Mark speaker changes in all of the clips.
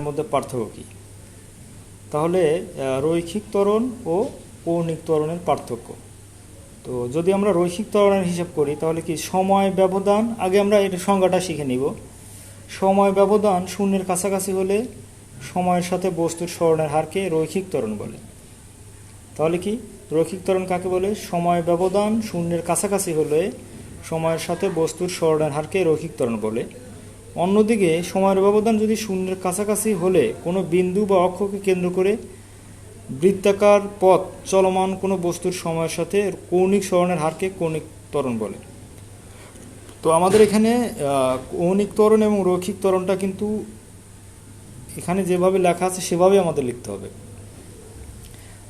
Speaker 1: মধ্যে পার্থক্য কী? তাহলে রৈখিক ত্বরণ ও কৌণিক ত্বরণের পার্থক্য। তো যদি আমরা রৈখিক ত্বরণের হিসাব করি, তাহলে কি সময় ব্যবধান? আগে আমরা এটা সংজ্ঞাটা শিখে নিব। সময় ব্যবধান শূন্যের কাছাকাছি হলে সময়ের সাথে বস্তুর স্মরণের হারকে রৈখিক ত্বরণ বলে। তাহলে কি? রৈখিক ত্বরণ কাকে বলে? সময় ব্যবধান শূন্যের কাছাকাছি হলে সময়ের সাথে বস্তুর স্মরণের হারকে রৈখিক ত্বরণ বলে। অন্যদিকে সময়ের ব্যবধান যদি শূন্যের কাছাকাছি হলে কোনো বিন্দু বা অক্ষকে কেন্দ্র করে বৃত্তাকার পথ চলমান কোনো বস্তুর সময়ের সাথে কৌণিক স্মরণের হারকে কৌণিক ত্বরণ বলে। তো আমাদের এখানে কৌণিক ত্বরণ এবং রৈখিক ত্বরণটা কিন্তু এখানে যেভাবে লেখা আছে সেভাবে আমাদের লিখতে হবে।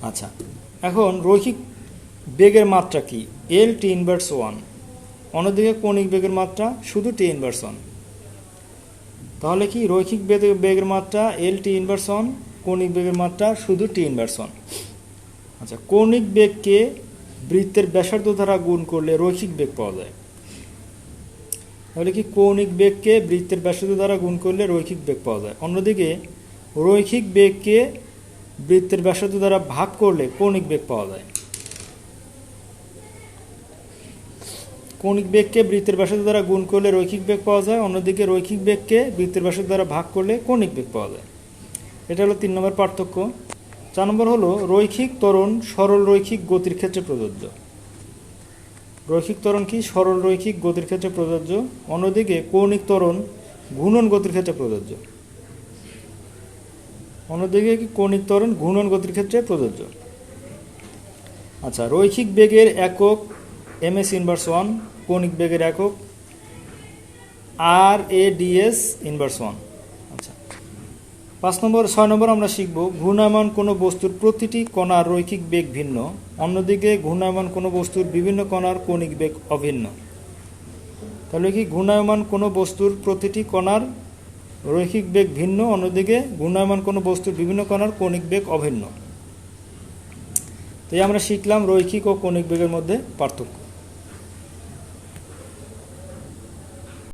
Speaker 1: আচ্ছা এখন রৈখিক বেগের মাত্রা কি? এল টি ইনভার্স ওয়ান অন্যদিকে কৌণিক বেগের মাত্রা শুধু টি ইনভার্স ওয়ান তাহলে কি রৈখিক বেগ- বেগের মাত্রা এল টি ইনভার্সন কৌণিক বেগের মাত্রা শুধু টি ইনভার্সন আচ্ছা কৌণিক বেগকে বৃত্তের ব্যাসার্ধ দ্বারা গুণ করলে রৈখিক বেগ পাওয়া যায়। তাহলে কি কৌণিক বেগকে বৃত্তের ব্যাসার্ধ দ্বারা গুণ করলে রৈখিক বেগ পাওয়া যায়? অন্যদিকে, রৈখিক বেগকে বৃত্তের ব্যাসার্ধ দ্বারা ভাগ করলে কৌণিক বেগ পাওয়া যায়। কৌণিক বেগকে বৃত্তের ব্যাসার্ধ দ্বারা গুণ করলে রৈখিক বেগ পাওয়া যায়, অন্যদিকে রৈখিক বেগকে বৃত্তের ব্যাসার্ধ দ্বারা ভাগ করলে কৌণিক বেগ পাওয়া যায়। এটা হলো তিন নম্বর পার্থক্য। চার নম্বর হলো রৈখিক ত্বরণ সরল রৈখিক গতির ক্ষেত্রে প্রযোজ্য। রৈখিক ত্বরণ কি? সরল রৈখিক গতির ক্ষেত্রে প্রযোজ্য। অন্যদিকে কৌণিক ত্বরণ ঘূর্ণন গতির ক্ষেত্রে প্রযোজ্য। অন্যদিকে কি? কৌণিক ত্বরণ ঘূর্ণন গতির ক্ষেত্রে প্রযোজ্য। আচ্ছা রৈখিক বেগের একক এম এস ইনভার্স ওয়ান কৌণিক বেগের একক। R A D S inverse one আচ্ছা। পাঁচ নম্বর, ছয় নম্বর আমরা শিখব, ঘূর্ণায়মান কোনো বস্তুর প্রতিটি কণার রৈখিক বেগ ভিন্ন, অন্যদিকে ঘূর্ণায়মান কোনো বস্তুর বিভিন্ন কণার কৌণিক বেগ অভিন্ন। তাহলে কি, ঘূর্ণায়মান কোনো বস্তুর প্রতিটি কণার রৈখিক বেগ ভিন্ন, অন্যদিকে ঘূর্ণায়মান কোনো বস্তুর বিভিন্ন কণার কৌণিক বেগ অভিন্ন। তো এই আমরা শিখলাম রৈখিক ও কৌণিক বেগের মধ্যে পার্থক্য।